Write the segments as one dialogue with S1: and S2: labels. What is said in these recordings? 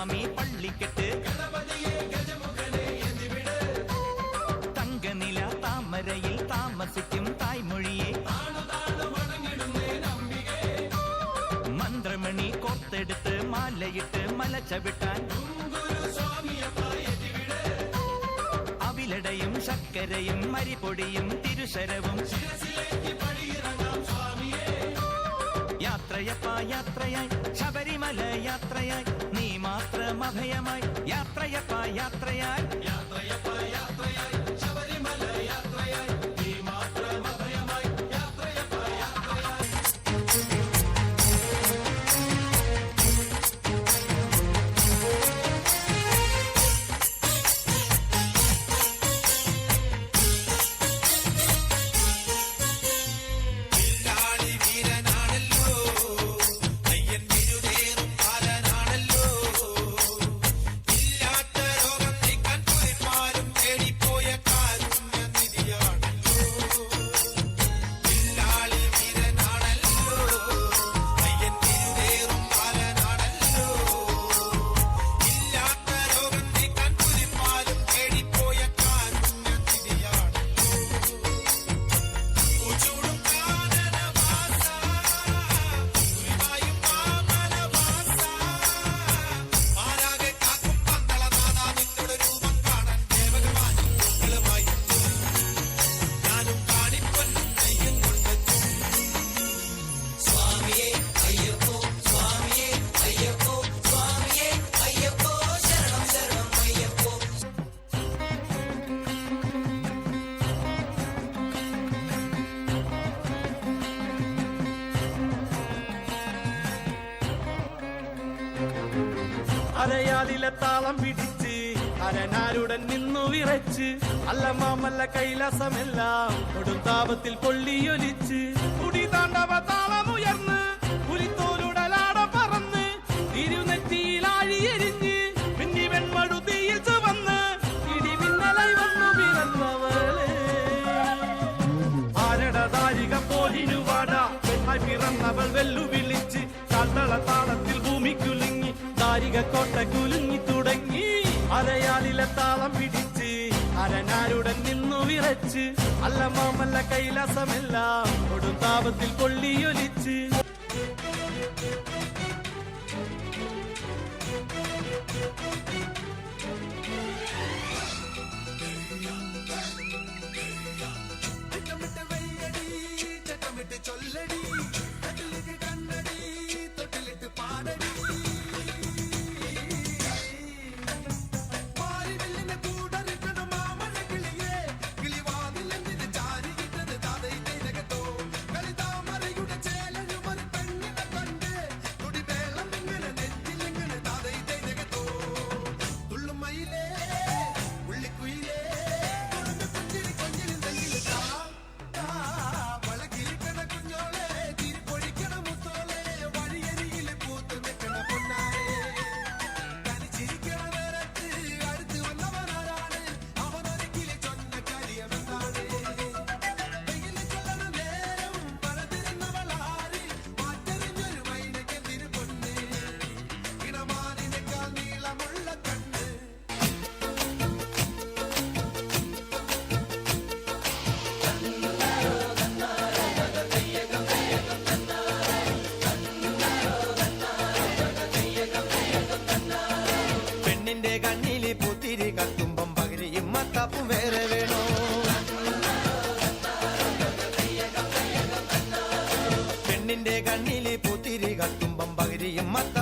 S1: കന്നിസ്വാമി പള്ളിക്കെട്ട് തങ്കനില താമരയിൽ താമസിക്കും തായ്മൊഴിയെ. മന്ത്രമണി കോർത്തെടുത്ത് മാലയിട്ട് മല ചവിട്ടാൻ അവിലടയും ശർക്കരയും മരിപൊടിയും തിരുശരവും. യാത്രയപ്പ യാത്രയായി ശബരിമല യാത്രയായി. നീ മാത്രം അഭയമായി യാത്രയപ്പ യാത്രയായി
S2: അരയാലിലെ താളം പിടിച്ച് അരനാരുടൻ നിന്നു വിറച്ച്. അല്ല മാമല്ല കൈലാസമെല്ലാം കൊടുത്താപത്തിൽ പൊള്ളിയൊലിച്ച്. കുടി താണ്ടവ താളമുയർന്ന് കുലുങ്ങി തുടങ്ങി അരയാലിലെ താളം പിടിച്ച് അരനാരുടൻ നിന്നു വിറച്ച്. അല്ല മാമല്ല കൈലാസമെല്ലാം കൊടുത്താപത്തിൽ പൊള്ളിയൊലിച്ച്
S1: പെണ്ണിന്റെ കണ്ണിൽ പുത്തിരി കത്തുമ്പം പകരിയും മത്തപ്പും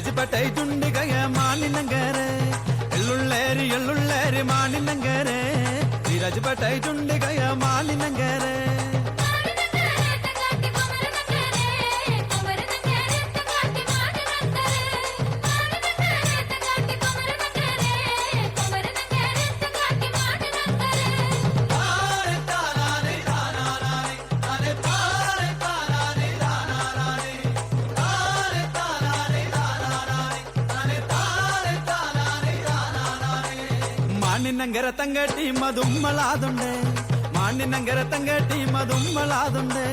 S3: கஜிப்பட்டை துண்டிகைய மாநிலங்கர. எள்ளுள்ளேரி எள்ளுள்ளேரி மாநிலங்கர. கஜிப்பட்டை துண்டிகைய மாநிலங்கரே. മാനിനങ്കര തങ്കട്ടി മതുമ്മളാതുണ്ട് മാനിനങ്കര തങ്കട്ടി മതുമ്മളാതുണ്ട്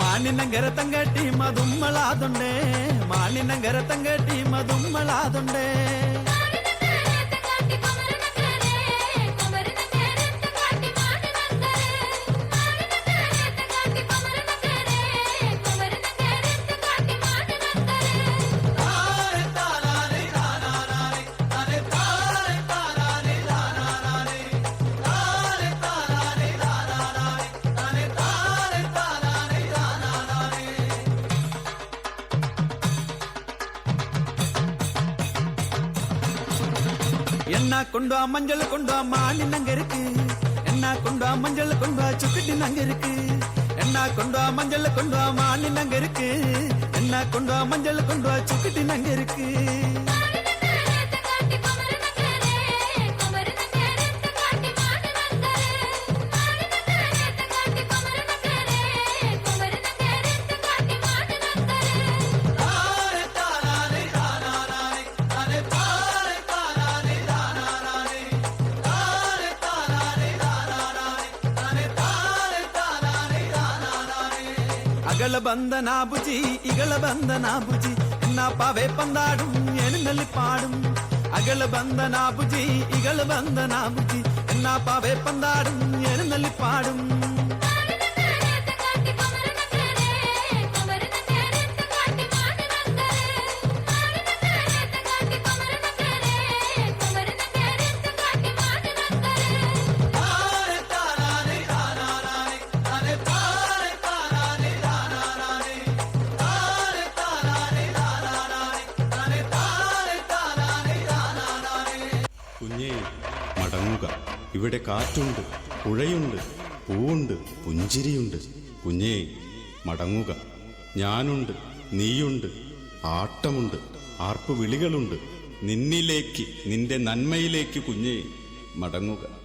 S3: മാനിനങ്കര തങ്കട്ടി മതുമ്മളാതുണ്ട് മാനിനങ്കര തങ്കട്ടി മതുമ്മളാതുണ്ട് என்ன கொண்டா மஞ்சள் கொண்டா மாலி நங்க இருக்கு? என்ன கொண்டா மஞ்சள் கொண்டா வா நங்க இருக்கு? என்ன கொண்டா மஞ்சள் கொண்டா மாலி நங்க இருக்கு? என்ன கொண்டா மஞ்சள் கொண்டா வா நங்க இருக்கு? అగల బంధనాబుజి ఇగల బంధనాబుజి నా పవే పందాడు ఎనునల్లి పాడు అగల బంధనాబుజి ఇగల బంధనాబుజి నా పవే పందాడు
S4: ఎనునల్లి పాడు ഇവിടെ കാറ്റുണ്ട് പുഴയുണ്ട് പൂവുണ്ട് പുഞ്ചിരിയുണ്ട്. കുഞ്ഞേ മടങ്ങുക. ഞാനുണ്ട് നീയുണ്ട് ആട്ടമുണ്ട് ആർപ്പു വിളികളുണ്ട് നിന്നിലേക്ക് നിന്റെ നന്മയിലേക്ക് കുഞ്ഞേ മടങ്ങുക.